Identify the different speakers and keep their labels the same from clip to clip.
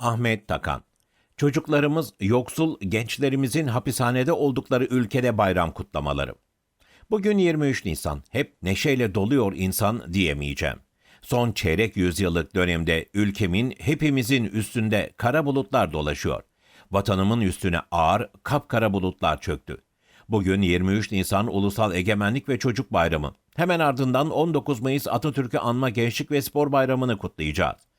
Speaker 1: Ahmet Takan Çocuklarımız yoksul gençlerimizin hapishanede oldukları ülkede bayram kutlamaları. Bugün 23 Nisan. Hep neşeyle doluyor insan diyemeyeceğim. Son çeyrek yüzyıllık dönemde ülkemin hepimizin üstünde kara bulutlar dolaşıyor. Vatanımın üstüne ağır kapkara bulutlar çöktü. Bugün 23 Nisan Ulusal Egemenlik ve Çocuk Bayramı. Hemen ardından 19 Mayıs Atatürk'ü anma Gençlik ve Spor Bayramı'nı kutlayacağız.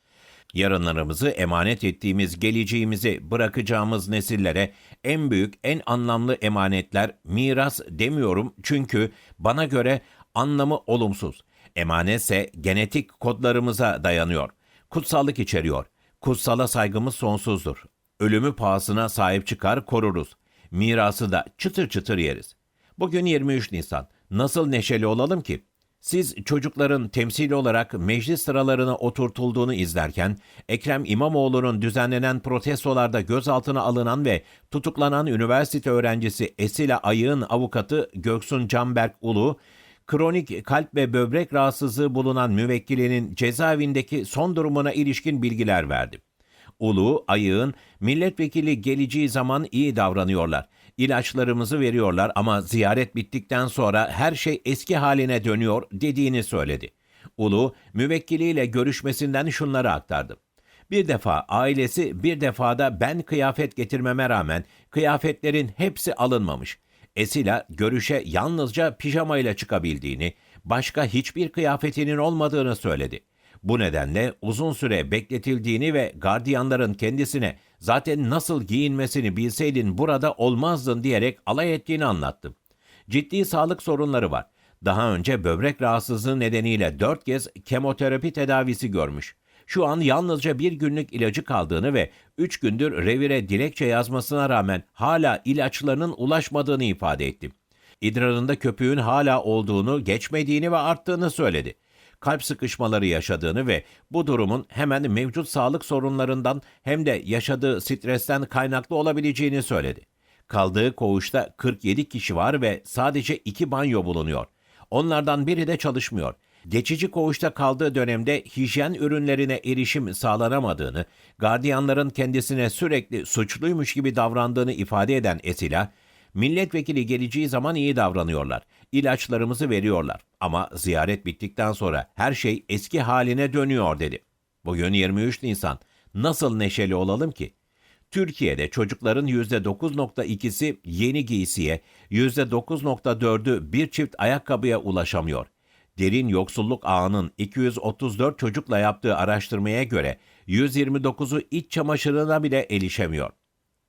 Speaker 1: Yarınlarımızı emanet ettiğimiz geleceğimizi bırakacağımız nesillere en büyük, en anlamlı emanetler miras demiyorum çünkü bana göre anlamı olumsuz. Emanetse genetik kodlarımıza dayanıyor. Kutsallık içeriyor. Kutsala saygımız sonsuzdur. Ölümü pahasına sahip çıkar koruruz. Mirası da çıtır çıtır yeriz. Bugün 23 Nisan. Nasıl neşeli olalım ki? Siz çocukların temsili olarak meclis sıralarına oturtulduğunu izlerken, Ekrem İmamoğlu'nun düzenlenen protestolarda gözaltına alınan ve tutuklanan üniversite öğrencisi Esila Ayık'ın avukatı Göksun Canberk Ulu, kronik kalp ve böbrek rahatsızlığı bulunan müvekkilinin cezaevindeki son durumuna ilişkin bilgiler verdi. Ulu, Ayık'ın milletvekili geleceği zaman iyi davranıyorlar. İlaçlarımızı veriyorlar ama ziyaret bittikten sonra her şey eski haline dönüyor dediğini söyledi. Ulu, müvekkiliyle görüşmesinden şunları aktardı. Bir defa ailesi bir defada ben kıyafet getirmeme rağmen kıyafetlerin hepsi alınmamış. Esila görüşe yalnızca pijamayla çıkabildiğini, başka hiçbir kıyafetinin olmadığını söyledi. Bu nedenle uzun süre bekletildiğini ve gardiyanların kendisine zaten nasıl giyinmesini bilseydin burada olmazdın diyerek alay ettiğini anlattı. Ciddi sağlık sorunları var. Daha önce böbrek rahatsızlığı nedeniyle dört kez kemoterapi tedavisi görmüş. Şu an yalnızca bir günlük ilacı kaldığını ve üç gündür revire dilekçe yazmasına rağmen hala ilaçlarının ulaşmadığını ifade etti. İdrarında köpüğün hala olduğunu, geçmediğini ve arttığını söyledi kalp sıkışmaları yaşadığını ve bu durumun hemen mevcut sağlık sorunlarından hem de yaşadığı stresten kaynaklı olabileceğini söyledi. Kaldığı koğuşta 47 kişi var ve sadece iki banyo bulunuyor. Onlardan biri de çalışmıyor. Geçici koğuşta kaldığı dönemde hijyen ürünlerine erişim sağlanamadığını, gardiyanların kendisine sürekli suçluymuş gibi davrandığını ifade eden Esila, Milletvekili geleceği zaman iyi davranıyorlar. İlaçlarımızı veriyorlar. Ama ziyaret bittikten sonra her şey eski haline dönüyor dedi. Bugün 23 Nisan. Nasıl neşeli olalım ki? Türkiye'de çocukların %9.2'si yeni giysiye, %9.4'ü bir çift ayakkabıya ulaşamıyor. Derin yoksulluk ağının 234 çocukla yaptığı araştırmaya göre 129'u iç çamaşırına bile erişemiyor.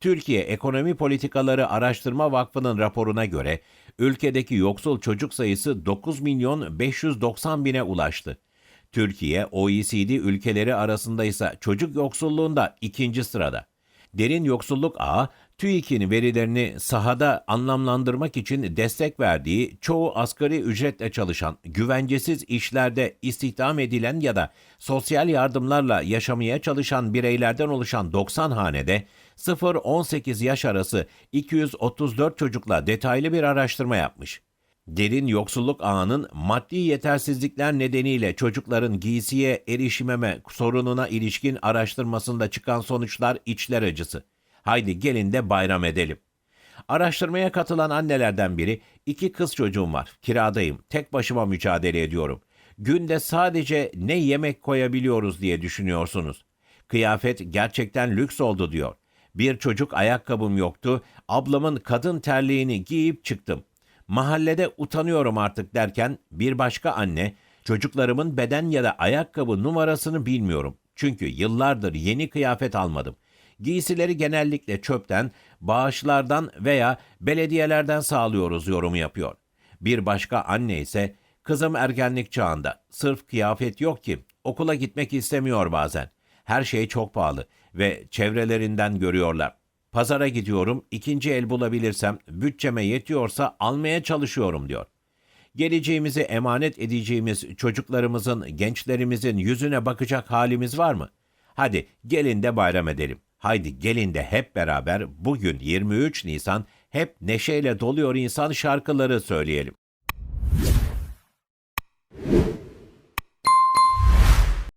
Speaker 1: Türkiye Ekonomi Politikaları Araştırma Vakfı'nın raporuna göre ülkedeki yoksul çocuk sayısı 9 milyon 590 bine ulaştı. Türkiye OECD ülkeleri arasında ise çocuk yoksulluğunda ikinci sırada. Derin yoksulluk ağı TÜİK'in verilerini sahada anlamlandırmak için destek verdiği çoğu asgari ücretle çalışan, güvencesiz işlerde istihdam edilen ya da sosyal yardımlarla yaşamaya çalışan bireylerden oluşan 90 hanede 0-18 yaş arası 234 çocukla detaylı bir araştırma yapmış. Derin yoksulluk ağının maddi yetersizlikler nedeniyle çocukların giysiye erişimeme sorununa ilişkin araştırmasında çıkan sonuçlar içler acısı. Haydi gelin de bayram edelim. Araştırmaya katılan annelerden biri, iki kız çocuğum var, kiradayım, tek başıma mücadele ediyorum. Günde sadece ne yemek koyabiliyoruz diye düşünüyorsunuz. Kıyafet gerçekten lüks oldu diyor. Bir çocuk ayakkabım yoktu, ablamın kadın terliğini giyip çıktım. Mahallede utanıyorum artık derken bir başka anne, çocuklarımın beden ya da ayakkabı numarasını bilmiyorum. Çünkü yıllardır yeni kıyafet almadım. Giysileri genellikle çöpten, bağışlardan veya belediyelerden sağlıyoruz yorumu yapıyor. Bir başka anne ise kızım ergenlik çağında. Sırf kıyafet yok ki okula gitmek istemiyor bazen. Her şey çok pahalı ve çevrelerinden görüyorlar. Pazara gidiyorum, ikinci el bulabilirsem, bütçeme yetiyorsa almaya çalışıyorum diyor. Geleceğimizi emanet edeceğimiz çocuklarımızın, gençlerimizin yüzüne bakacak halimiz var mı? Hadi gelin de bayram edelim. Haydi gelin de hep beraber bugün 23 Nisan hep neşeyle doluyor insan şarkıları söyleyelim.